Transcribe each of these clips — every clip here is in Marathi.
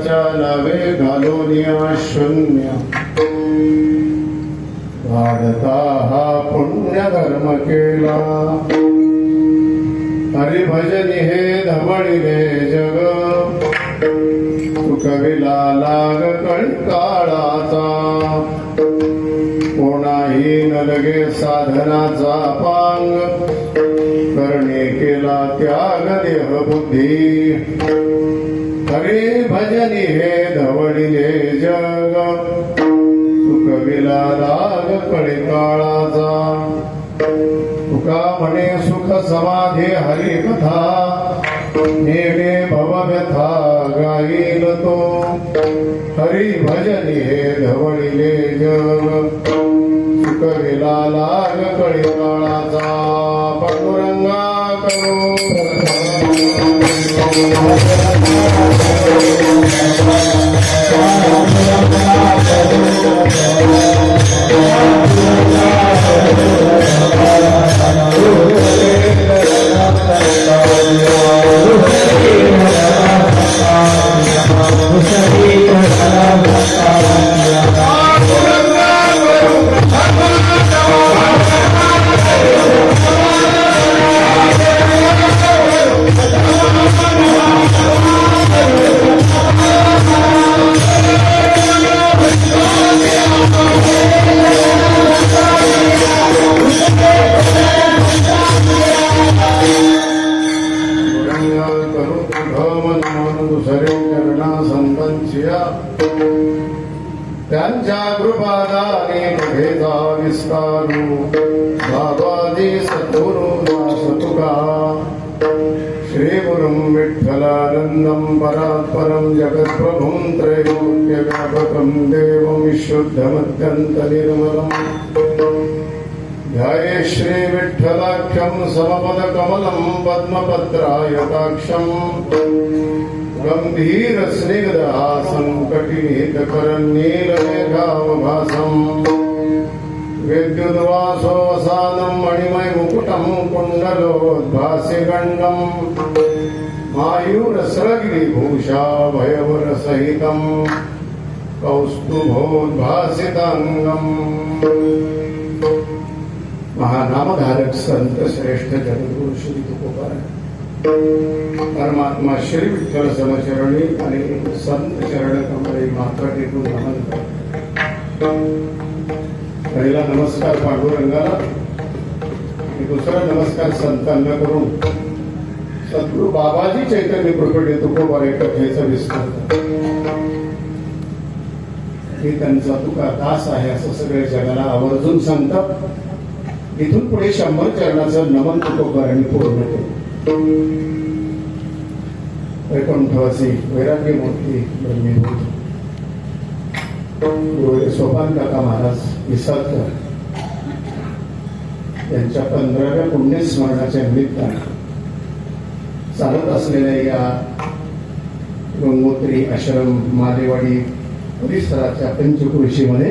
संसाराच्या नवे घालून या शून्य. भारता हा पुण्य धर्म केला. हरिभजनी हे धमणिले जग. कविला लाग कळी काळाचा कोणाही न लगे साधनाचा पांग. करणे केला त्याग देह बुद्धी हरे भजनी हे धवडिले जग. सुखविला राग पडे काळाचा तुका म्हणे सुख समाधी हरी कथा नेडे भवव्यथा गाईल तो. हरी भजनी हे धवडिले जग. सुखविला लाग पडे काळाचा पांडुरंगा करो. करू कृपादाने भेदा विस्तारू बाबाजी सद्गुरु दास तुका श्री गुरुं विठ्ठलानन्दं परात्परं जगत्प्रभुं त्रैलोक्यव्यापकं देवं विशुद्धमत्यन्तनिर्मलम् ध्याये श्री विठ्ठलाख्यं समपदकमलं पद्मपत्रायताक्षम् गम्भीरस्निग्धहासं कटिनीतकरन्नीलमेघावभासम् विद्युद्वासोऽवसानं मणिमयमुकुटं कुण्डलोद्भासिगण्डम् मायूरस्रगिरिभूषा भयवरसहितं कौस्तुभोद्भासिताङ्गम्। महानामधारक संत श्रेष्ठ जगद्गुरु श्री तुकोबाराय परमात्मा श्री विठ्ठल समचरणी आणि संत चरण कमळे मात्र टेकून नमन पहिला नमस्कार पांडुरंगाला. आणि दुसरा नमस्कार संतांना करून. सद्गुरु बाबाजी चैतन्य प्रकटे तुकोबारे कथेचा विस्तार. हे त्यांचा तुका दास आहे असं सगळ्या जगाला आवर्जून सांगतात. इथून पुढे शंभर चरणाचं नमन तुकोबारांनी पूर्ण केलं वैकुंठवासी वैराग्य मूर्ती ब्रह्मीभूत. गुरुदेव सोपान काका महाराज विसाळकर यांच्या पंधराव्या पुण्यस्मरणाच्या निमित्तानं चालत असलेल्या या गंगोत्री आश्रम मालेवाडी परिसराच्या पंचकृषीमध्ये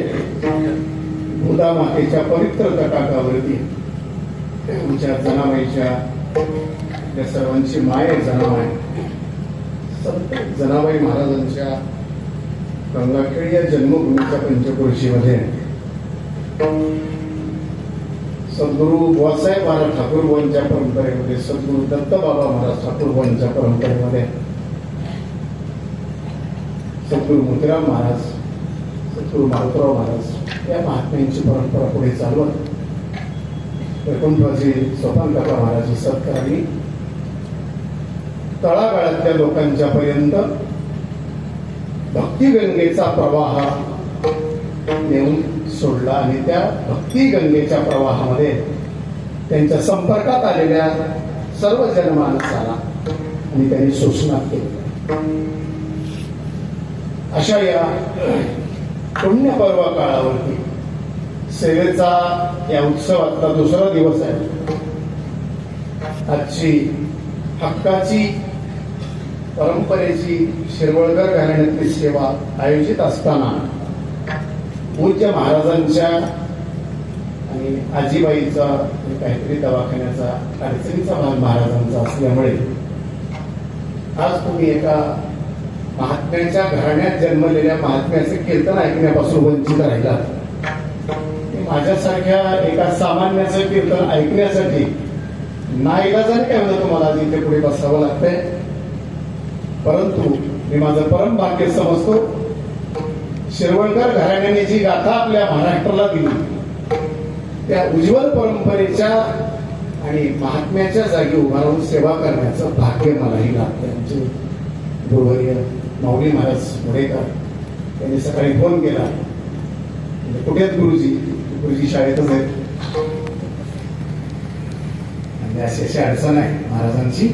भूदा मातेच्या पवित्र तटाकावरती आमच्या जनाबाईच्या या सर्वांची माय आहे. जनाबाई संत जनाबाई महाराजांच्या गंगाखेड या जन्मभूमीच्या पंचकृषीमध्ये सद्गुरू बुवासाहेब महाराज ठाकूर बुवांच्या परंपरेमध्ये सद्गुरू दत्तबाबा महाराज ठाकूर बुवांच्या परंपरेमध्ये सद्गुरू मोतीराम महाराज सद्गुरू मारुतराव महाराज या महात्म्यांची परंपरा पुढे चालवत वैकुंठवासी सोपान काका महाराज सत्काराने तळागाळातल्या लोकांच्या पर्यंत भक्तिगंगेचा प्रवाह नेऊन सोडला आणि त्या भक्तिगंगेच्या प्रवाहामध्ये त्यांच्या संपर्कात आलेल्या सर्व जनमानसाला आणि त्यांनी सूचना केली. अशा या पुण्य पर्व काळावरती सेवेचा या उत्सवातला दुसरा दिवस आहे. आजची हक्काची परंपरेची शिरवळकर घराण्यातली सेवा आयोजित असताना पूज्य महाराजांच्या आणि आजीबाईचा काहीतरी दवाखान्याचा अडचणीचा भाग महाराजांचा असल्यामुळे आज तुम्ही एका महात्म्याच्या घराण्यात जन्मलेल्या महात्म्याचे कीर्तन ऐकण्यापासून वंचित राहिला माझ्यासारख्या एका सामान्याचं कीर्तन ऐकण्यासाठी नाईलाजाने काय होतं तुम्हाला आज इथे पुढे बसावं लागतंय? परंतु मी माझं परम भाग्य समजतो शिरवळकर घराण्याने जी गाथा आपल्या महाराष्ट्राला दिली त्या उज्ज्वल परंपरेच्या आणि महात्म्याच्या जागी उभा राहून सेवा करण्याचं भाग्य मलाही लाभलं त्यांचे गुरुवर्य माऊली महाराज मुडेकर त्यांनी सकाळी फोन केला. म्हणजे कुठे आहेत गुरुजी? गुरुजी शाळेतच आहेत. म्हणजे अशी अशी अडचण आहे महाराजांची.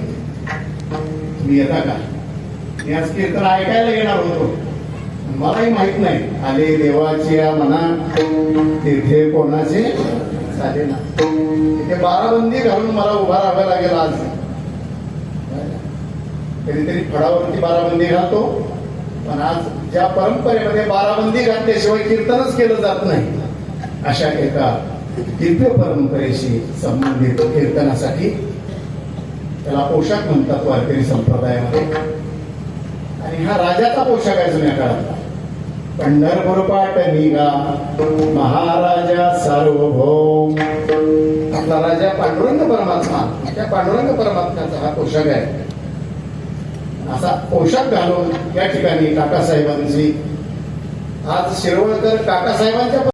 तुम्ही येता का? मी आज कीर्तन ऐकायला येणार होतो. मलाही माहीत नाही. आले देवाच्या मना तिथे कोणाचे झाले ना. तिथे बाराबंदी घालून मला उभा राहावा लागेल आज. कधीतरी फळावरती बाराबंदी घालतो. पण आज ज्या परंपरेमध्ये बाराबंदी घातल्याशिवाय कीर्तनच केलं जात नाही. अशा एका दिव्य परंपरेशी संबंधित कीर्तनासाठी त्याला पोशाख म्हणतात वारकरी संप्रदायामध्ये. आणि हा राजाचा पोशाख आहे जुन्या काळात पंढरपूर पाट निघा महाराजा सार्वभौम. आपला राजा पांडुरंग परमात्मा त्या पांडुरंग परमात्म्याचा हा पोशाख आहे. असा पोशाख घालून या ठिकाणी काकासाहेबांची आज शिरवळकर काकासाहेबांच्या